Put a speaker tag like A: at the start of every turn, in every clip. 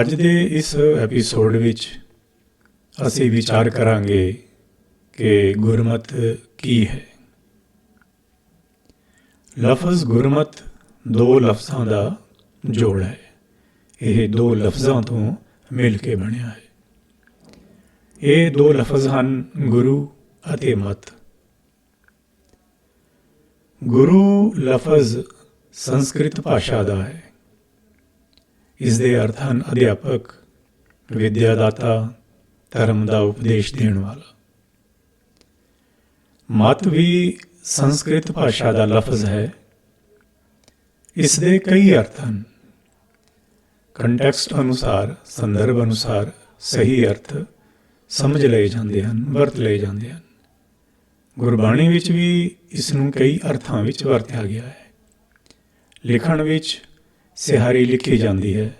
A: ਅੱਜ ਦੇ ਇਸ ਐਪੀਸੋਡ ਵਿੱਚ ਅਸੀਂ ਵਿਚਾਰ ਕਰਾਂਗੇ ਕਿ ਗੁਰਮਤ ਕੀ ਹੈ। ਲਫ਼ਜ਼ ਗੁਰਮਤ ਦੋ ਲਫ਼ਜ਼ਾਂ ਦਾ ਜੋੜ ਹੈ। ਇਹ ਦੋ ਲਫ਼ਜ਼ਾਂ ਤੋਂ ਮਿਲ ਕੇ ਬਣਿਆ ਹੈ। ਇਹ ਦੋ ਲਫ਼ਜ਼ ਹਨ ਗੁਰੂ ਅਤੇ ਮਤ। ਗੁਰੂ ਲਫ਼ਜ਼ ਸੰਸਕ੍ਰਿਤ ਭਾਸ਼ਾ ਦਾ ਹੈ। ਇਸ ਦੇ ਅਰਥ ਹਨ ਅਧਿਆਪਕ ਵਿਦਿਆ ਦਾਤਾ ਧਰਮ ਦਾ ਉਪਦੇਸ਼ ਦੇਣ ਵਾਲਾ। ਮਤ ਵੀ ਸੰਸਕ੍ਰਿਤ ਭਾਸ਼ਾ ਦਾ ਲਫ਼ਜ਼ ਹੈ। ਇਸ ਦੇ ਕਈ ਅਰਥ ਹਨ। ਕੰਟੈਕਸਟ ਅਨੁਸਾਰ, ਸੰਦਰਭ ਅਨੁਸਾਰ ਸਹੀ ਅਰਥ ਸਮਝ ਲਏ ਜਾਂਦੇ ਹਨ, ਵਰਤ ਲਏ ਜਾਂਦੇ ਹਨ। ਗੁਰਬਾਣੀ ਵਿੱਚ ਵੀ ਇਸ ਨੂੰ ਕਈ ਅਰਥਾਂ ਵਿੱਚ ਵਰਤਿਆ ਗਿਆ ਹੈ। ਲਿਖਣ ਵਿੱਚ ਸਿਹਾਰੀ ਲਿਖੀ ਜਾਂਦੀ ਹੈ।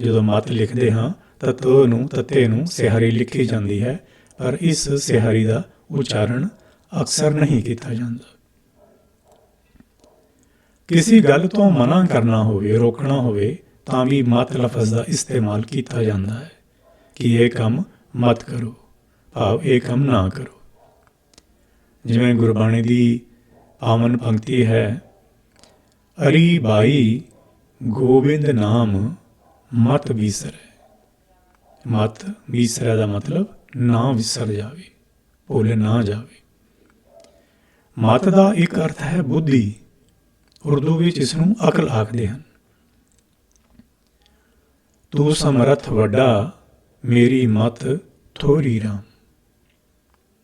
A: ਜਦੋਂ ਮਤ ਲਿਖਦੇ ਹਾਂ, ਤਾਂ ਤੋ ਨੂੰ ਤਤੇ ਨੂੰ ਸਿਹਾਰੀ ਲਿਖੀ ਜਾਂਦੀ ਹੈ, ਪਰ ਇਸ ਸਿਹਾਰੀ ਦਾ ਉਚਾਰਨ ਅਕਸਰ ਨਹੀਂ ਕੀਤਾ ਜਾਂਦਾ। ਕਿਸੇ ਗੱਲ ਤੋਂ ਮਨਾ ਕਰਨਾ ਹੋਵੇ, ਰੋਕਣਾ ਹੋਵੇ, ਤਾਂ ਵੀ ਮਤ ਲਫ਼ਜ਼ ਦਾ ਇਸਤੇਮਾਲ ਕੀਤਾ ਜਾਂਦਾ ਹੈ, ਕਿ ਇਹ ਕੰਮ ਮਤ ਕਰੋ, ਭਾਵ ਇਹ ਕੰਮ ਨਾ ਕਰੋ। ਜਿਵੇਂ ਗੁਰਬਾਣੀ ਦੀ ਪਾਵਨ ਪੰਕਤੀ ਹੈ, ਅਰੀ ਬਾਈ, ਗੋਬਿੰਦ ਨਾਮ ਮਤ ਵਿਸਰੈ। ਮਤ ਵਿਸਰੈ ਦਾ ਮਤਲਬ ਨਾ ਵਿਸਰ ਜਾਵੇ, ਭੁੱਲ ਨਾ ਜਾਵੇ। ਮਤ ਦਾ ਇੱਕ ਅਰਥ ਹੈ ਬੁੱਧੀ, ਉਰਦੂ ਵਿੱਚ ਇਸ ਨੂੰ ਅਕਲ ਆਖਦੇ ਹਨ। ਤੂੰ ਸਮਰਥ ਵੱਡਾ, ਮੇਰੀ ਮਤ ਥੋਰੀ ਰਾਮ।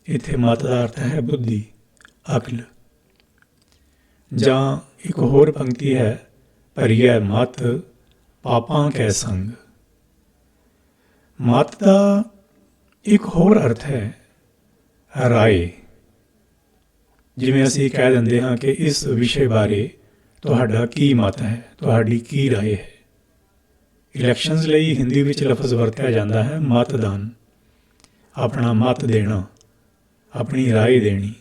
A: ਇਥੇ ਮਤ ਦਾ ਅਰਥ ਹੈ ਬੁੱਧੀ, ਅਕਲ। ਜਾਂ ਇੱਕ ਹੋਰ ਪੰਕਤੀ ਹੈ, ਭਰੀਐ ਮਤ ਪਾਪਾਂ ਕੈ ਸੰਗ ਮਤ ਦਾ ਇੱਕ ਹੋਰ ਅਰਥ ਹੈ ਰਾਏ ਜਿਵੇਂ ਅਸੀਂ ਕਹਿ ਦਿੰਦੇ ਹਾਂ ਕਿ ਇਸ ਵਿਸ਼ੇ ਬਾਰੇ ਤੁਹਾਡਾ ਕੀ ਮਤ ਹੈ ਤੁਹਾਡੀ ਕੀ رائے ਹੈ ਇਲੈਕਸ਼ਨਸ ਲਈ ਹਿੰਦੀ ਵਿੱਚ ਲਫ਼ਜ਼ ਵਰਤਿਆ ਜਾਂਦਾ ਹੈ ਮਤਦਾਨ ਆਪਣਾ ਮਤ ਦੇਣਾ ਆਪਣੀ رائے ਦੇਣੀ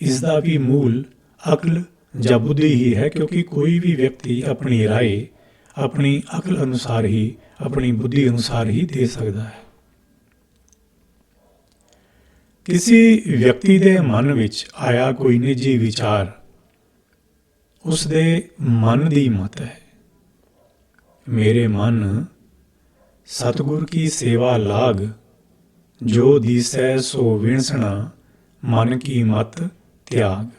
A: ਇਸ ਦਾ ਵੀ ਮੂਲ ਅਕਲ ਜਾਂ ਬੁੱਧੀ ਹੀ ਹੈ ਕਿਉਂਕਿ ਕੋਈ ਵੀ ਵਿਅਕਤੀ ਆਪਣੀ رائے ਆਪਣੀ ਅਕਲ ਅਨੁਸਾਰ ਹੀ, ਆਪਣੀ ਬੁੱਧੀ ਅਨੁਸਾਰ ਹੀ ਦੇ ਸਕਦਾ ਹੈ। ਕਿਸੇ ਵਿਅਕਤੀ ਦੇ ਮਨ ਵਿੱਚ ਆਇਆ ਕੋਈ ਨਿੱਜੀ ਵਿਚਾਰ ਉਸ ਦੇ ਮਨ ਦੀ ਮਤ ਹੈ। ਮੇਰੇ ਮਨ, ਸਤਗੁਰ ਕੀ ਸੇਵਾ ਲਾਗ, ਜੋ ਦੀਸੈ ਸੋ ਵਿਣਸਣਾ, ਮਨ ਕੀ ਮਤ ਤਿਆਗ।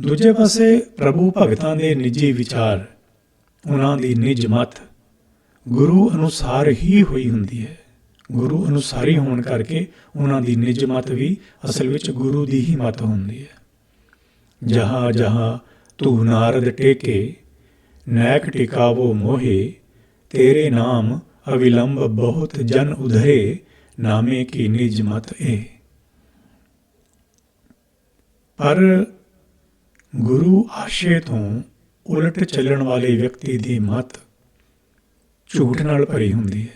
A: ਦੂਜੇ ਪਾਸੇ ਪ੍ਰਭੂ ਭਗਤਾਂ ਦੇ ਨਿੱਜੀ ਵਿਚਾਰ, ਉਹਨਾਂ ਦੀ ਨਿਜ ਮਤ, ਗੁਰੂ ਅਨੁਸਾਰ ਹੀ ਹੋਈ ਹੁੰਦੀ ਹੈ। ਗੁਰੂ ਅਨੁਸਾਰੀ ਹੋਣ ਕਰਕੇ ਉਹਨਾਂ ਦੀ ਨਿਜ ਮਤ ਵੀ ਅਸਲ ਵਿੱਚ ਗੁਰੂ ਦੀ ਹੀ ਮਤ ਹੁੰਦੀ ਹੈ। ਜਹਾਂ ਜਹਾਂ ਤੂੰ ਨਾਰਦ ਟੇਕੇ, ਨੈਕ ਟਿਕਾਵੋ ਮੋਹੇ, ਤੇਰੇ ਨਾਮ ਅਵਿਲੰਬ ਬਹੁਤ ਜਨ ਉਧਰੇ, ਨਾਮੇ ਕੀ ਨਿਜ ਮਤ ਏ ਪਰ ਗੁਰੂ ਆਸ਼ੇ ਤੋਂ ਉਲਟ ਚੱਲਣ ਵਾਲੇ ਵਿਅਕਤੀ ਦੀ ਮਤ ਝੂਠ ਨਾਲ ਭਰੀ ਹੁੰਦੀ ਹੈ।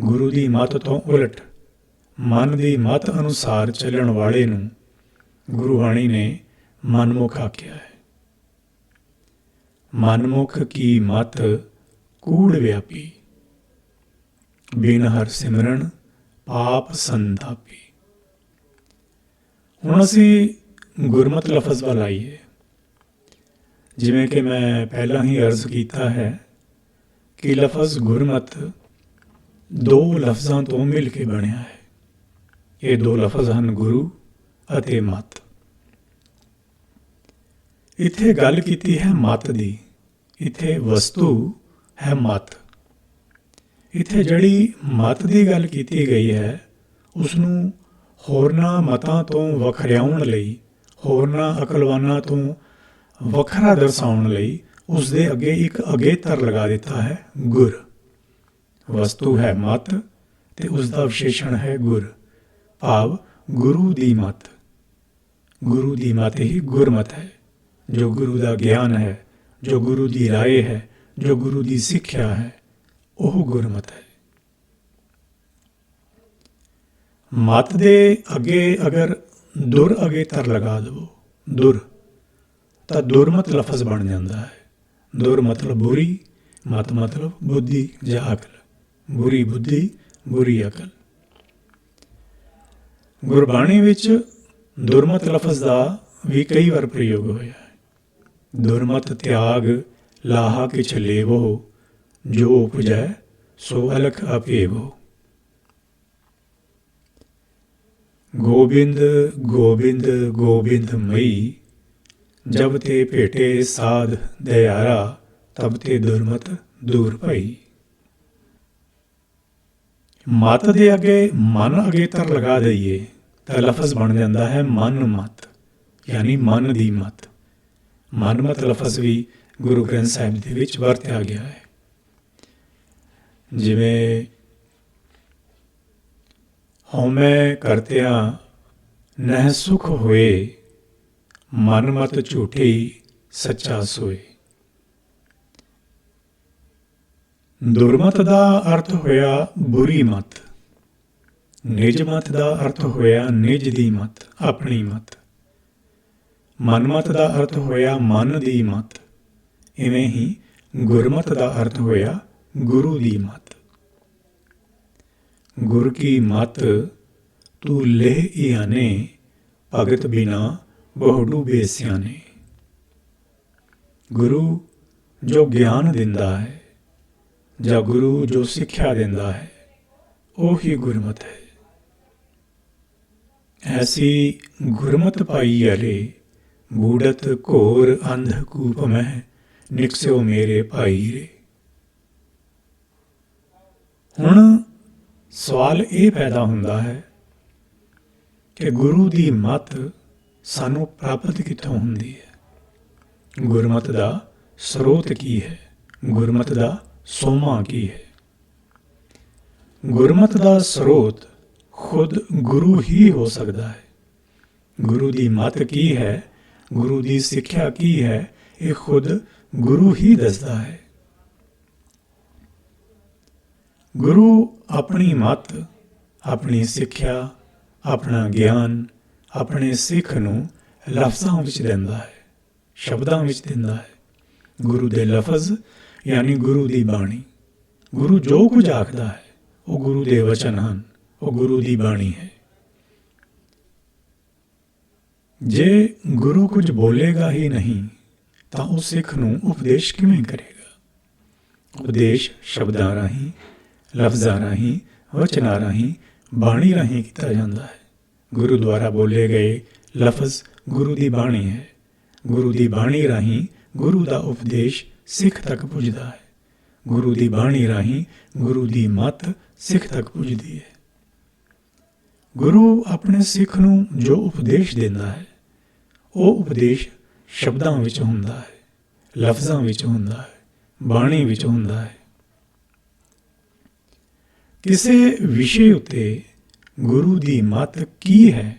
A: ਗੁਰੂ ਦੀ ਮਤ ਤੋਂ ਉਲਟ ਮਨ ਦੀ ਮਤ ਅਨੁਸਾਰ ਚੱਲਣ ਵਾਲੇ ਨੂੰ ਗੁਰੂ ਬਾਣੀ ਨੇ ਮਨਮੁਖ ਆਖਿਆ ਹੈ। ਮਨਮੁਖ ਕੀ ਮਤ ਕੂੜ ਵਿਆਪੀ? ਬਿਨ ਹਰ ਸਿਮਰਨ ਪਾਪ ਸੰਤਾਪੀ। ਹੁਣ ਅਸੀਂ ਗੁਰਮਤ ਲਫ਼ਜ਼ ਵੱਲ ਆਈਏ ਜਿਵੇਂ ਕਿ ਮੈਂ ਪਹਿਲਾਂ ਹੀ ਅਰਜ਼ ਕੀਤਾ ਹੈ ਕਿ ਲਫ਼ਜ਼ ਗੁਰਮਤ ਦੋ ਲਫ਼ਜ਼ਾਂ ਤੋਂ ਮਿਲ ਕੇ ਬਣਿਆ ਹੈ। ਇਹ ਦੋ ਲਫ਼ਜ਼ ਹਨ ਗੁਰੂ ਅਤੇ ਮਤ। ਇੱਥੇ ਗੱਲ ਕੀਤੀ ਹੈ ਮਤ ਦੀ। ਇੱਥੇ ਵਸਤੂ ਹੈ ਮਤ। ਇੱਥੇ ਜਿਹੜੀ ਮਤ ਦੀ ਗੱਲ ਕੀਤੀ ਗਈ ਹੈ ਉਸ ਨੂੰ ਹੋਰਨਾਂ ਮਤਾਂ ਤੋਂ ਵਖਰਿਆਉਣ ਲਈ ਹੋਰਨਾਂ ਅਕਲਵਾਨਾਂ ਤੋਂ ਵੱਖਰਾ ਦਰਸਾਉਣ ਲਈ ਉਸ ਦੇ ਅੱਗੇ ਇੱਕ ਅਗੇਤਰ ਲਗਾ ਦਿੱਤਾ ਹੈ ਗੁਰ। ਵਸਤੂ ਹੈ ਮਤ ਤੇ ਉਸ ਦਾ ਵਿਸ਼ੇਸ਼ਣ ਹੈ ਗੁਰ। ਭਾਵ ਗੁਰੂ ਦੀ ਮਤ। ਗੁਰੂ ਦੀ ਮਤ ਹੀ ਗੁਰਮਤ ਹੈ, ਜੋ ਗੁਰੂ ਦਾ ਗਿਆਨ ਹੈ, ਜੋ ਗੁਰੂ ਦੀ ਰਾਏ ਹੈ, ਜੋ ਗੁਰੂ ਦੀ ਸਿੱਖਿਆ ਹੈ, ਉਹ ਗੁਰਮਤ ਹੈ। ਮਤ ਦੇ ਅੱਗੇ ਅਗਰ ਦੁਰ ਅਗੇ ਤਰ ਲਗਾ ਦਵੋ। ਦੁਰ। ਤਾਂ ਦੁਰਮਤ ਲਫ਼ਜ਼ ਬਣ ਜਾਂਦਾ ਹੈ। ਦੁਰ ਮਤਲਬ ਬੁਰੀ, ਮਤ ਮਤਲਬ ਬੁੱਧੀ ਜਾਂ ਅਕਲ। ਬੁਰੀ ਬੁੱਧੀ, ਬੁਰੀ ਅਕਲ। ਗੁਰਬਾਣੀ ਵਿੱਚ ਦੁਰਮਤ ਲਫ਼ਜ਼ ਦਾ ਵੀ ਕਈ ਵਾਰ ਪ੍ਰਯੋਗ ਹੋਇਆ ਹੈ। ਦੁਰਮਤ ਤਿਆਗ, ਲਾਹਾ ਕਿਛ ਲੇਵੋ, ਜੋ ਉਪਜੈ ਸੋ ਅਲਖ ਅਪੇਵੋ। ਗੋਬਿੰਦ ਗੋਬਿੰਦ ਗੋਬਿੰਦ ਮਈ, ਜਬ ਤੇ ਭੇਟੇ ਸਾਧ ਦਿਆਰਾ ਤਬ ਤੇ ਦੁਰਮਤ ਦੂਰ ਭਈ। ਮਤ ਦੇ ਅੱਗੇ ਮਨ ਅਗੇਤਰ ਲਗਾ ਦਈਏ, ਤਾਂ ਲਫ਼ਜ਼ ਬਣ ਜਾਂਦਾ ਹੈ ਮਨ ਮਤ, ਯਾਨੀ ਮਨ ਦੀ ਮਤ। ਮਨ ਮਤ ਲਫ਼ਜ਼ ਵੀ ਗੁਰੂ ਗ੍ਰੰਥ ਸਾਹਿਬ ਦੇ ਵਿੱਚ ਵਰਤਿਆ ਗਿਆ ਹੈ। ਜਿਵੇਂ ਹਉਮੈ ਕਰਤਿਆਂ, ਨਹਿ ਸੁਖ ਹੋਏ, ਮਨ ਮਤ ਝੂਠੀ ਸੱਚਾ ਸੋਏ। ਦੁਰਮਤ ਦਾ ਅਰਥ ਹੋਇਆ ਬੁਰੀ ਮਤ, ਨਿਜ ਮਤ ਦਾ ਅਰਥ ਹੋਇਆ ਨਿਜ ਦੀ ਮਤ, ਆਪਣੀ ਮਤ। ਮਨਮਤ ਦਾ ਅਰਥ ਹੋਇਆ ਮਨ ਦੀ ਮਤ, ਇਵੇਂ ਹੀ ਗੁਰਮਤ ਦਾ ਅਰਥ ਹੋਇਆ ਗੁਰੂ ਦੀ ਮਤ। ਗੁਰ ਕੀ ਮਤ, ਤੂੰ ਲਹਿ ਇਆਨੇ, ਭਗਤ ਬਿਨਾ ਬਹੁ ਡੂਬੇ ਗੁਰੂ ਜੋ ਗਿਆਨ ਦਿੰਦਾ ਹੈ, ਜਾਂ ਗੁਰੂ ਜੋ ਸਿੱਖਿਆ ਦਿੰਦਾ ਹੈ, ਉਹੀ ਗੁਰਮਤ ਹੈ। ਐਸੀ ਗੁਰਮਤ ਪਾਈ ਅਰੇ ਬੂੜਤ ਘੋਰ ਅੰਧ ਕੂਪ ਮਹਿ, ਨਿਕਸਿਓ ਮੇਰੇ ਭਾਈ ਰੇ। ਹੁਣ ਸਵਾਲ ਇਹ ਪੈਦਾ ਹੁੰਦਾ ਹੈ ਕਿ ਗੁਰੂ ਦੀ ਮਤ ਸਾਨੂੰ ਪ੍ਰਾਪਤ ਕਿੱਥੋਂ ਹੁੰਦੀ ਹੈ? ਗੁਰਮਤ ਦਾ ਸਰੋਤ ਕੀ ਹੈ? ਗੁਰਮਤ ਦਾ ਸੋਮਾ ਕੀ ਹੈ? ਗੁਰਮਤ ਦਾ ਸਰੋਤ ਖੁਦ ਗੁਰੂ ਹੀ ਹੋ ਸਕਦਾ ਹੈ। ਗੁਰੂ ਦੀ ਮਤ ਕੀ ਹੈ? ਗੁਰੂ ਦੀ ਸਿੱਖਿਆ ਕੀ ਹੈ? ਇਹ ਖੁਦ ਗੁਰੂ ਹੀ ਦੱਸਦਾ ਹੈ। ਗੁਰੂ ਆਪਣੀ ਮਤ, ਆਪਣੀ ਸਿੱਖਿਆ, ਆਪਣਾ ਗਿਆਨ, ਆਪਣੇ ਸਿੱਖ ਨੂੰ ਲਫ਼ਜ਼ਾਂ ਵਿੱਚ ਦਿੰਦਾ ਹੈ, ਸ਼ਬਦਾਂ ਵਿੱਚ ਦਿੰਦਾ ਹੈ। ਗੁਰੂ ਦੇ ਲਫ਼ਜ਼ ਯਾਨੀ ਗੁਰੂ ਦੀ ਬਾਣੀ। ਗੁਰੂ ਜੋ ਕੁਝ ਆਖਦਾ ਹੈ, ਉਹ ਗੁਰੂ ਦੇ ਵਚਨ ਹਨ, ਉਹ ਗੁਰੂ ਦੀ ਬਾਣੀ ਹੈ। ਜੇ ਗੁਰੂ ਕੁਝ ਬੋਲੇਗਾ ਹੀ ਨਹੀਂ, ਤਾਂ ਉਹ ਸਿੱਖ ਨੂੰ ਉਪਦੇਸ਼ ਕਿਵੇਂ ਕਰੇਗਾ? ਉਪਦੇਸ਼ ਸ਼ਬਦਾਂ ਰਾਹੀਂ ਲਫ਼ਜ਼ਾਂ ਰਾਹੀਂ, ਵਚਨਾਂ ਰਾਹੀਂ, ਬਾਣੀ ਰਾਹੀਂ ਕੀਤਾ ਜਾਂਦਾ ਹੈ। ਗੁਰੂ ਦੁਆਰਾ ਬੋਲੇ ਗਏ ਲਫ਼ਜ਼ ਗੁਰੂ ਦੀ ਬਾਣੀ ਹੈ। ਗੁਰੂ ਦੀ ਬਾਣੀ ਰਾਹੀਂ ਗੁਰੂ ਦਾ ਉਪਦੇਸ਼ ਸਿੱਖ ਤੱਕ ਪੁੱਜਦਾ ਹੈ। ਗੁਰੂ ਦੀ ਬਾਣੀ ਰਾਹੀਂ ਗੁਰੂ ਦੀ ਮੱਤ ਸਿੱਖ ਤੱਕ ਪੁੱਜਦੀ ਹੈ। ਗੁਰੂ ਆਪਣੇ ਸਿੱਖ ਨੂੰ ਜੋ ਉਪਦੇਸ਼ ਦਿੰਦਾ ਹੈ, ਉਹ ਉਪਦੇਸ਼ ਸ਼ਬਦਾਂ ਵਿੱਚ ਹੁੰਦਾ ਹੈ, ਲਫ਼ਜ਼ਾਂ ਵਿੱਚ ਹੁੰਦਾ ਹੈ, ਬਾਣੀ ਵਿੱਚ ਹੁੰਦਾ ਹੈ। ਕਿਸੇ ਵਿਸ਼ੇ ਉੱਤੇ ਗੁਰੂ ਦੀ ਮਤ ਕੀ ਹੈ?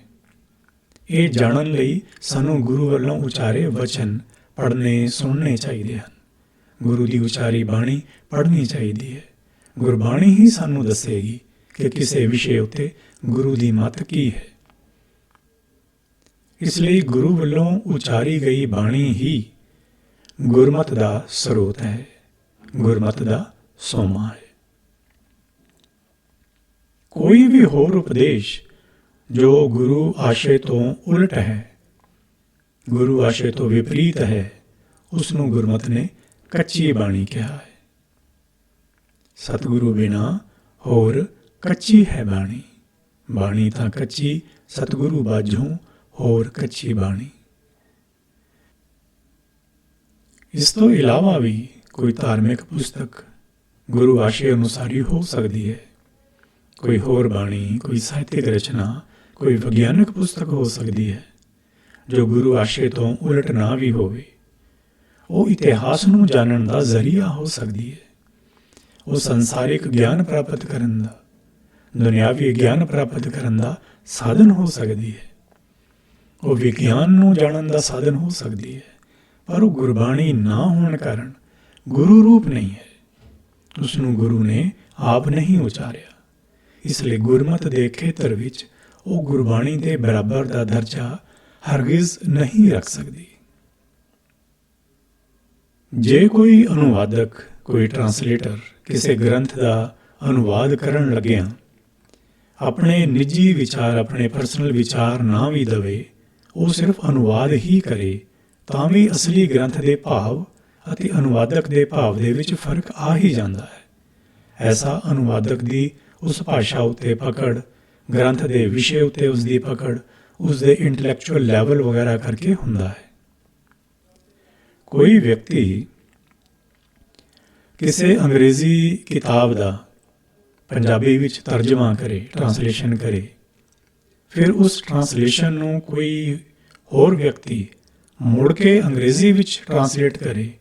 A: ਇਹ ਜਾਣਨ ਲਈ ਸਾਨੂੰ ਗੁਰੂ ਵੱਲੋਂ ਉਚਾਰੇ ਵਚਨ ਪੜ੍ਹਨੇ, ਸੁਣਨੇ ਚਾਹੀਦੇ ਹਨ। ਗੁਰੂ ਦੀ ਉਚਾਰੀ ਬਾਣੀ ਪੜ੍ਹਨੀ ਚਾਹੀਦੀ ਹੈ। ਗੁਰਬਾਣੀ ਹੀ ਸਾਨੂੰ ਦੱਸੇਗੀ ਕਿ ਕਿਸੇ ਵਿਸ਼ੇ ਉੱਤੇ ਗੁਰੂ ਦੀ ਮਤ ਕੀ ਹੈ। ਇਸ ਲਈ ਗੁਰੂ ਵੱਲੋਂ ਉਚਾਰੀ ਗਈ ਬਾਣੀ ਹੀ ਗੁਰਮਤ ਦਾ ਸਰੋਤ ਹੈ। ਗੁਰਮਤ ਦਾ ਸੋਮਾ ਹੈ। ਕੋਈ ਵੀ ਹੋਰ ਉਪਦੇਸ਼ ਜੋ ਗੁਰੂ ਆਸ਼ੇ ਤੋਂ ਉਲਟ ਹੈ। ਗੁਰੂ ਆਸ਼ੇ ਤੋਂ ਵਿਪਰੀਤ ਹੈ ਉਸ ਨੂੰ ਗੁਰਮਤ ਨੇ ਕੱਚੀ ਬਾਣੀ ਕਿਹਾ ਹੈ। ਸਤਿਗੁਰੂ ਬਿਨਾ ਹੋਰ ਕੱਚੀ ਹੈ ਬਾਣੀ। ਬਾਣੀ ਤਾਂ ਕੱਚੀ ਸਤਿਗੁਰੂ ਬਾਝੋਂ ਹੋਰ ਕੱਚੀ ਬਾਣੀ। ਇਸ ਤੋਂ ਇਲਾਵਾ ਵੀ ਕੋਈ ਧਾਰਮਿਕ ਪੁਸਤਕ ਗੁਰੂ ਆਸ਼ੇ ਅਨੁਸਾਰੀ ਹੋ ਸਕਦੀ ਹੈ। ਕੋਈ ਹੋਰ ਬਾਣੀ, ਕੋਈ ਸਾਹਿਤਿਕ ਰਚਨਾ, ਕੋਈ ਵਿਗਿਆਨਕ ਪੁਸਤਕ ਹੋ ਸਕਦੀ ਹੈ, ਜੋ ਗੁਰੂ ਆਸ਼ੇ ਤੋਂ ਉਲਟ ਨਾ ਵੀ ਹੋਵੇ। ਉਹ ਇਤਿਹਾਸ ਨੂੰ ਜਾਣਨ ਦਾ ਜ਼ਰੀਆ ਹੋ ਸਕਦੀ ਹੈ। ਉਹ ਸੰਸਾਰਿਕ ਗਿਆਨ ਪ੍ਰਾਪਤ ਕਰਨ ਦਾ, ਦੁਨਿਆਵੀ ਗਿਆਨ ਪ੍ਰਾਪਤ ਕਰਨ ਦਾ ਸਾਧਨ ਹੋ ਸਕਦੀ ਹੈ। ਉਹ ਵਿਗਿਆਨ ਨੂੰ ਜਾਣਨ ਦਾ ਸਾਧਨ ਹੋ ਸਕਦੀ ਹੈ, ਪਰ ਉਹ ਗੁਰਬਾਣੀ ਨਾ ਹੋਣ ਕਾਰਨ ਗੁਰੂ ਰੂਪ ਨਹੀਂ ਹੈ। ਉਸ ਨੂੰ ਗੁਰੂ ਨੇ ਆਪ ਨਹੀਂ ਉਚਾਰਿਆ। ਇਸ ਲਈ ਗੁਰਮਤ ਦੇ ਖੇਤਰ ਵਿੱਚ ਉਹ ਗੁਰਬਾਣੀ ਦੇ ਬਰਾਬਰ ਦਾ ਦਰਜਾ ਹਰਗਿਜ਼ ਨਹੀਂ ਰੱਖ ਸਕਦੀ। ਜੇ ਕੋਈ ਅਨੁਵਾਦਕ, ਕੋਈ ਟਰਾਂਸਲੇਟਰ ਕਿਸੇ ਗ੍ਰੰਥ ਦਾ ਅਨੁਵਾਦ ਕਰਨ ਲੱਗਿਆ, ਆਪਣੇ ਨਿੱਜੀ ਵਿਚਾਰ, ਆਪਣੇ ਪਰਸਨਲ ਵਿਚਾਰ ਨਾ ਵੀ ਦਵੇ, ਉਹ ਸਿਰਫ ਅਨੁਵਾਦ ਹੀ ਕਰੇ, ਤਾਂ ਵੀ ਅਸਲੀ ਗ੍ਰੰਥ ਦੇ ਭਾਵ ਅਤੇ ਅਨੁਵਾਦਕ ਦੇ ਭਾਵ ਦੇ ਵਿੱਚ ਫ਼ਰਕ ਆ ਹੀ ਜਾਂਦਾ ਹੈ। ਐਸਾ ਅਨੁਵਾਦਕ ਦੀ ਉਸ ਭਾਸ਼ਾ ਉੱਤੇ ਪਕੜ, ਗ੍ਰੰਥ ਦੇ ਵਿਸ਼ੇ ਉੱਤੇ ਉਸ ਦੀ ਪਕੜ ਉਸ ਦੇ ਇੰਟੈਲੈਕਚੁਅਲ ਲੈਵਲ ਵਗੈਰਾ ਕਰਕੇ ਹੁੰਦਾ ਹੈ। ਕੋਈ ਵਿਅਕਤੀ ਕਿਸੇ ਅੰਗਰੇਜ਼ੀ ਕਿਤਾਬ ਦਾ ਪੰਜਾਬੀ ਵਿੱਚ ਤਰਜਮਾ ਕਰੇ ਟ੍ਰਾਂਸਲੇਸ਼ਨ ਕਰੇ, ਫਿਰ ਉਸ ਟ੍ਰਾਂਸਲੇਸ਼ਨ ਨੂੰ ਕੋਈ ਹੋਰ ਵਿਅਕਤੀ ਮੁੜ ਕੇ ਅੰਗਰੇਜ਼ੀ ਵਿੱਚ ਟ੍ਰਾਂਸਲੇਟ ਕਰੇ,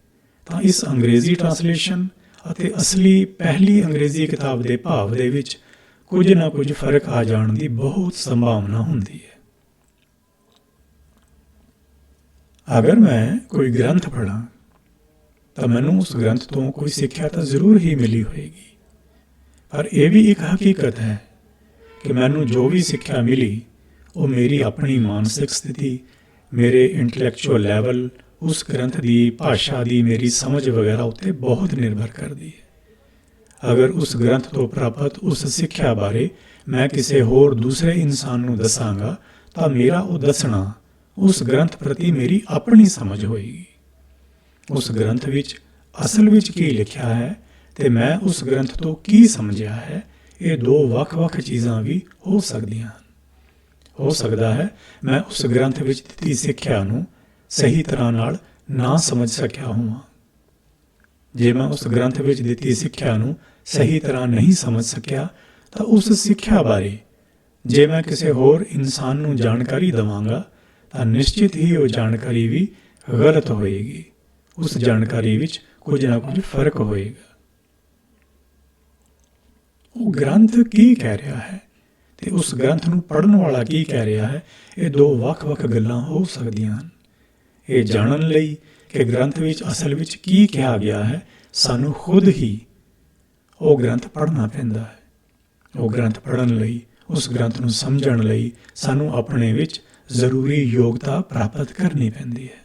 A: ਤਾਂ ਇਸ ਅੰਗਰੇਜ਼ੀ ਟ੍ਰਾਂਸਲੇਸ਼ਨ ਅਤੇ ਅਸਲੀ ਪਹਿਲੀ ਅੰਗਰੇਜ਼ੀ ਕਿਤਾਬ ਦੇ ਭਾਵ ਦੇ ਵਿੱਚ ਕੁਝ ਨਾ ਕੁਝ ਫ਼ਰਕ ਆ ਜਾਣ ਦੀ ਬਹੁਤ ਸੰਭਾਵਨਾ ਹੁੰਦੀ ਹੈ। ਅਗਰ ਮੈਂ ਕੋਈ ਗ੍ਰੰਥ ਪੜ੍ਹਾਂ, ਤਾਂ ਮੈਨੂੰ ਉਸ ਗ੍ਰੰਥ ਤੋਂ ਕੋਈ ਸਿੱਖਿਆ ਤਾਂ ਜ਼ਰੂਰ ਹੀ ਮਿਲੀ ਹੋਏਗੀ। ਪਰ ਇਹ ਵੀ ਇੱਕ ਹਕੀਕਤ ਹੈ ਕਿ ਮੈਨੂੰ ਜੋ ਵੀ ਸਿੱਖਿਆ ਮਿਲੀ, ਉਹ ਮੇਰੀ ਆਪਣੀ ਮਾਨਸਿਕ ਸਥਿਤੀ, ਮੇਰੇ ਇੰਟੈਲੈਕਚੁਅਲ ਲੈਵਲ ਉਸ ਗ੍ਰੰਥ ਦੀ ਭਾਸ਼ਾ ਦੀ ਮੇਰੀ ਸਮਝ ਵਗੈਰਾ ਉੱਤੇ ਬਹੁਤ ਨਿਰਭਰ ਕਰਦੀ ਹੈ। ਅਗਰ ਉਸ ਗ੍ਰੰਥ ਤੋਂ ਪ੍ਰਾਪਤ ਉਸ ਸਿੱਖਿਆ ਬਾਰੇ ਮੈਂ ਕਿਸੇ ਹੋਰ ਦੂਸਰੇ ਇਨਸਾਨ ਨੂੰ ਦੱਸਾਂਗਾ, ਤਾਂ ਮੇਰਾ ਉਹ ਦੱਸਣਾ, ਉਸ ਗ੍ਰੰਥ ਪ੍ਰਤੀ ਮੇਰੀ ਆਪਣੀ ਸਮਝ ਹੋਏਗੀ। ਉਸ ਗ੍ਰੰਥ ਵਿੱਚ ਅਸਲ ਵਿੱਚ ਕੀ ਲਿਖਿਆ ਹੈ ਤੇ ਮੈਂ ਉਸ ਗ੍ਰੰਥ ਤੋਂ ਕੀ ਸਮਝਿਆ ਹੈ, ਇਹ ਦੋ ਵੱਖ-ਵੱਖ ਚੀਜ਼ਾਂ ਵੀ ਹੋ ਸਕਦੀਆਂ ਹਨ। ਹੋ ਸਕਦਾ ਹੈ ਮੈਂ ਉਸ ਗ੍ਰੰਥ ਵਿੱਚ ਦਿੱਤੀ ਸਿੱਖਿਆ ਨੂੰ ਸਹੀ ਤਰ੍ਹਾਂ ਨਾਲ ਨਾ ਸਮਝ ਸਕਿਆ ਹੋਵਾਂ। ਜੇ ਮੈਂ ਉਸ ਗ੍ਰੰਥ ਵਿੱਚ ਦਿੱਤੀ ਸਿੱਖਿਆ ਨੂੰ ਸਹੀ ਤਰ੍ਹਾਂ ਨਹੀਂ ਸਮਝ ਸਕਿਆ, ਤਾਂ ਉਸ ਸਿੱਖਿਆ ਬਾਰੇ ਜੇ ਮੈਂ ਕਿਸੇ ਹੋਰ ਇਨਸਾਨ ਨੂੰ ਜਾਣਕਾਰੀ ਦਵਾਂਗਾ, ਤਾਂ ਨਿਸ਼ਚਿਤ ਹੀ ਉਹ ਜਾਣਕਾਰੀ ਵੀ ਗਲਤ ਹੋਏਗੀ। ਉਸ ਜਾਣਕਾਰੀ ਵਿੱਚ ਕੁਝ ਨਾ ਕੁਝ ਫ਼ਰਕ ਹੋਏਗਾ। ਉਹ ਗ੍ਰੰਥ ਕੀ ਕਹਿ ਰਿਹਾ ਹੈ ਤੇ ਉਸ ਗ੍ਰੰਥ ਨੂੰ ਪੜਨ ਵਾਲਾ ਕੀ ਕਹਿ ਰਿਹਾ ਹੈ, ਇਹ ਦੋ ਵੱਖ-ਵੱਖ ਗੱਲਾਂ ਹੋ ਸਕਦੀਆਂ ਹਨ। ਇਹ ਜਾਣਨ ਲਈ ਕਿ ਗ੍ਰੰਥ ਵਿੱਚ ਅਸਲ ਵਿੱਚ ਕੀ ਕਿਹਾ ਗਿਆ ਹੈ, ਸਾਨੂੰ ਖੁਦ ਹੀ ਉਹ ਗ੍ਰੰਥ ਪੜ੍ਹਨਾ ਪੈਂਦਾ ਹੈ। ਉਹ ਗ੍ਰੰਥ ਪੜ੍ਹਨ ਲਈ, ਉਸ ਗ੍ਰੰਥ ਨੂੰ ਸਮਝਣ ਲਈ ਸਾਨੂੰ ਆਪਣੇ ਵਿੱਚ ਜ਼ਰੂਰੀ ਯੋਗਤਾ ਪ੍ਰਾਪਤ ਕਰਨੀ ਪੈਂਦੀ ਹੈ।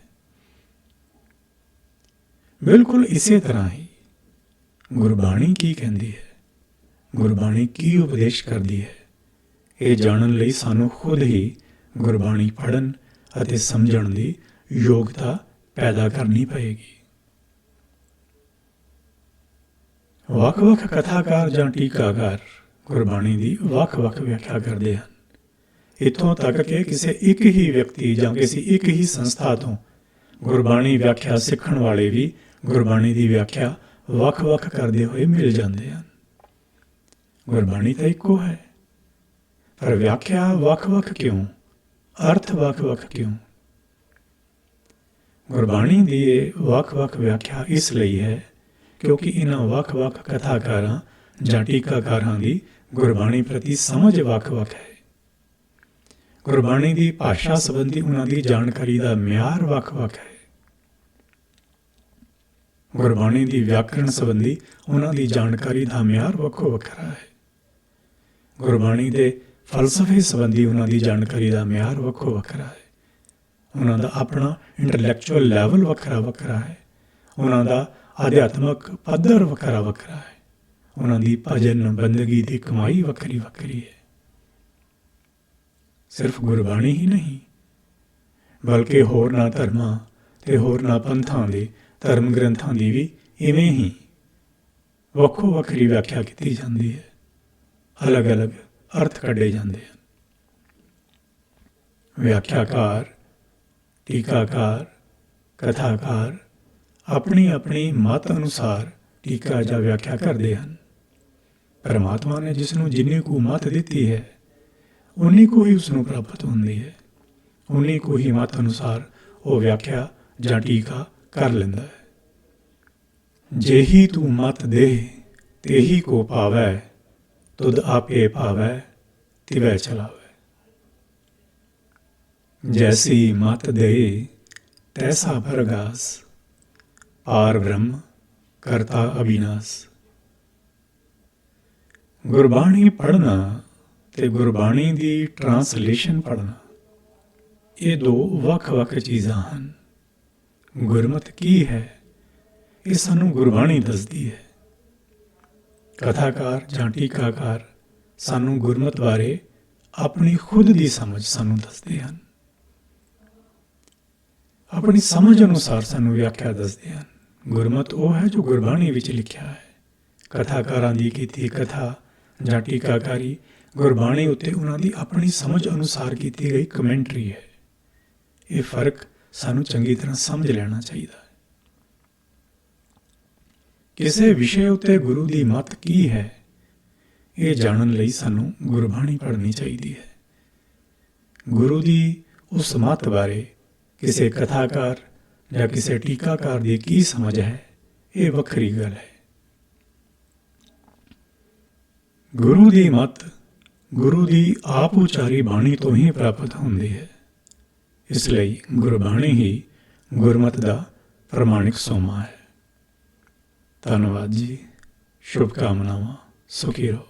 A: ਬਿਲਕੁਲ ਇਸੇ ਤਰ੍ਹਾਂ ਹੀ ਗੁਰਬਾਣੀ ਕੀ ਕਹਿੰਦੀ ਹੈ? ਗੁਰਬਾਣੀ ਕੀ ਉਪਦੇਸ਼ ਕਰਦੀ ਹੈ? ਇਹ ਜਾਣਨ ਲਈ ਸਾਨੂੰ ਖੁਦ ਹੀ ਗੁਰਬਾਣੀ ਪੜਨ ਅਤੇ ਸਮਝਣ ਦੀ ਯੋਗਤਾ ਪੈਦਾ ਕਰਨੀ ਪਏਗੀ। ਵੱਖ-ਵੱਖ ਕਥਾਕਾਰ ਜਾਂ ਟੀਕਾਕਾਰ ਗੁਰਬਾਣੀ ਦੀ ਵੱਖ-ਵੱਖ ਵਿਆਖਿਆ ਕਰਦੇ ਹਨ। ਇਥੋਂ ਤੱਕ ਕਿ ਕਿਸੇ ਇੱਕ ਹੀ ਵਿਅਕਤੀ ਜਾਂ ਕਿਸੇ ਇੱਕ ਹੀ ਸੰਸਥਾ ਤੋਂ ਗੁਰਬਾਣੀ ਵਿਆਖਿਆ ਸਿੱਖਣ ਵਾਲੇ ਵੀ ਗੁਰਬਾਣੀ ਦੀ ਵਿਆਖਿਆ ਵੱਖ-ਵੱਖ ਕਰਦੇ ਹੋਏ ਮਿਲ ਜਾਂਦੇ ਹਨ। ਗੁਰਬਾਣੀ ਤਾਂ ਇੱਕੋ ਹੈ। ਪਰ ਵਿਆਖਿਆ ਵੱਖ-ਵੱਖ ਕਿਉਂ? ਅਰਥ ਵੱਖ-ਵੱਖ ਕਿਉਂ? ਗੁਰਬਾਣੀ ਦੀ ਇਹ ਵੱਖ-ਵੱਖ ਵਿਆਖਿਆ ਇਸ ਲਈ ਹੈ ਕਿਉਂਕਿ ਇਹਨਾਂ ਵੱਖ-ਵੱਖ ਕਥਾਕਾਰਾਂ ਜਾਂ ਟੀਕਾਕਾਰਾਂ ਦੀ ਗੁਰਬਾਣੀ ਪ੍ਰਤੀ ਸਮਝ ਵੱਖ-ਵੱਖ ਹੈ। ਗੁਰਬਾਣੀ ਦੀ ਭਾਸ਼ਾ ਸੰਬੰਧੀ ਉਹਨਾਂ ਦੀ ਜਾਣਕਾਰੀ ਦਾ ਮਿਆਰ ਵੱਖ-ਵੱਖ ਹੈ। ਗੁਰਬਾਣੀ ਦੀ ਵਿਆਕਰਣ ਸੰਬੰਧੀ ਉਹਨਾਂ ਦੀ ਜਾਣਕਾਰੀ ਦਾ ਮਿਆਰ ਵੱਖੋ ਵੱਖਰਾ ਹੈ। ਗੁਰਬਾਣੀ ਦੇ ਫਲਸਫੇ ਸੰਬੰਧੀ ਉਹਨਾਂ ਦੀ ਜਾਣਕਾਰੀ ਦਾ ਮਿਆਰ ਵੱਖੋ ਵੱਖਰਾ ਹੈ। ਉਹਨਾਂ ਦਾ ਆਪਣਾ ਇੰਟੈਲੈਕਚੁਅਲ ਲੈਵਲ ਵੱਖਰਾ ਵੱਖਰਾ ਹੈ। ਉਹਨਾਂ ਦਾ ਅਧਿਆਤਮਕ ਪੱਧਰ ਵੱਖਰਾ ਵੱਖਰਾ ਹੈ। ਉਹਨਾਂ ਦੀ ਭਜਨ ਬੰਦਗੀ ਦੀ ਕਮਾਈ ਵੱਖਰੀ ਵੱਖਰੀ ਹੈ। ਸਿਰਫ ਗੁਰਬਾਣੀ ਹੀ ਨਹੀਂ, ਬਲਕਿ ਹੋਰ ਨਾ ਧਰਮਾਂ ਤੇ ਹੋਰ ਨਾ ਪੰਥਾਂ ਦੇ ਧਰਮ ਗ੍ਰੰਥਾਂ ਦੀ ਵੀ ਇਵੇਂ ਹੀ ਵੱਖੋ ਵੱਖਰੀ ਵਿਆਖਿਆ ਕੀਤੀ ਜਾਂਦੀ ਹੈ। ਅਲੱਗ-ਅਲੱਗ ਅਰਥ ਕੱਢੇ ਜਾਂਦੇ ਹਨ। ਵਿਆਖਿਆਕਾਰ ਟੀਕਾਕਾਰ, ਕਥਾਕਾਰ ਆਪਣੀ ਆਪਣੀ ਮਤ ਅਨੁਸਾਰ ਟੀਕਾ ਜਾਂ ਵਿਆਖਿਆ ਕਰਦੇ ਹਨ। ਪਰਮਾਤਮਾ ਨੇ ਜਿਸ ਨੂੰ ਜਿੰਨੀ ਕੁ ਮਤ ਦਿੱਤੀ ਹੈ, ਉਨੀ ਕੁ ਹੀ ਉਸ ਨੂੰ ਪ੍ਰਾਪਤ ਹੁੰਦੀ ਹੈ। ਉਨੀ ਕੁ ਹੀ ਮਤ ਅਨੁਸਾਰ ਉਹ ਵਿਆਖਿਆ ਜਾਂ ਟੀਕਾ ਕਰ ਲੈਂਦਾ ਹੈ। ਜੇਹੀ ਤੂੰ ਮਤ ਦੇ ਤੇਹੀ ਕੋ ਪਾਵੈ, ਤੁਧ ਆਪੇ ਭਾਵੈ ਤਿਵੈ ਚਲਾਵੈ। ਜੈਸੀ ਮਤ ਦੇ ਤੈਸਾ ਭਰਗਾਸ ਪਾਰ ਬ੍ਰਹਮ ਕਰਤਾ ਅਬਿਨਾਸ਼ ਗੁਰਬਾਣੀ ਪੜ੍ਹਨਾ ਤੇ ਗੁਰਬਾਣੀ ਦੀ ਟ੍ਰਾਂਸਲੇਸ਼ਨ ਪੜ੍ਹਨਾ ਇਹ ਦੋ ਵੱਖ-ਵੱਖ ਚੀਜ਼ਾਂ ਹਨ ਗੁਰਮਤ ਕੀ ਹੈ ਇਹ ਸਾਨੂੰ ਗੁਰਬਾਣੀ ਦੱਸਦੀ ਹੈ ਕਥਾਕਾਰ ਜਾਂ ਟੀਕਾਕਾਰ ਸਾਨੂੰ ਗੁਰਮਤ ਬਾਰੇ ਆਪਣੀ ਖੁਦ ਦੀ ਸਮਝ ਸਾਨੂੰ ਦੱਸਦੇ ਹਨ ਆਪਣੀ ਸਮਝ ਅਨੁਸਾਰ ਸਾਨੂੰ ਵਿਆਖਿਆ ਦੱਸਦੇ ਹਨ। ਗੁਰਮਤ ਉਹ ਹੈ ਜੋ ਗੁਰਬਾਣੀ ਵਿੱਚ ਲਿਖਿਆ ਹੈ। ਕਥਾਕਾਰਾਂ ਦੀ ਕੀਤੀ ਕਥਾ ਜਾਂ ਟੀਕਾਕਾਰੀ ਗੁਰਬਾਣੀ ਉੱਤੇ ਉਹਨਾਂ ਦੀ ਆਪਣੀ ਸਮਝ ਅਨੁਸਾਰ ਕੀਤੀ ਗਈ ਕਮੈਂਟਰੀ ਹੈ। ਇਹ ਫ਼ਰਕ ਸਾਨੂੰ ਚੰਗੀ ਤਰ੍ਹਾਂ ਸਮਝ ਲੈਣਾ ਚਾਹੀਦਾ ਹੈ। ਕਿਸੇ ਵਿਸ਼ੇ ਉੱਤੇ ਗੁਰੂ ਦੀ ਮਤ ਕੀ ਹੈ? ਇਹ ਜਾਣਨ ਲਈ ਸਾਨੂੰ ਗੁਰਬਾਣੀ ਪੜ੍ਹਨੀ ਚਾਹੀਦੀ ਹੈ। ਗੁਰੂ ਦੀ ਉਸ ਮਤ ਬਾਰੇ ਕਿਸੇ ਕਥਾਕਾਰ ਜਾਂ ਕਿਸੇ ਟੀਕਾਕਾਰ ਦੀ ਕੀ ਸਮਝ ਹੈ? ਇਹ ਵੱਖਰੀ ਗੱਲ ਹੈ। ਗੁਰੂ ਦੀ ਮਤ ਗੁਰੂ ਦੀ ਆਪ ਉਚਾਰੀ ਬਾਣੀ ਤੋਂ ਹੀ ਪ੍ਰਾਪਤ ਹੁੰਦੀ ਹੈ। ਇਸ ਲਈ ਗੁਰਬਾਣੀ ਹੀ ਗੁਰਮਤ ਦਾ ਪ੍ਰਮਾਣਿਕ ਸੋਮਾ ਹੈ। ਧੰਨਵਾਦ ਜੀ। ਸ਼ੁਭ ਕਾਮਨਾਵਾਂ। ਸੁਖੀ ਰਹੋ।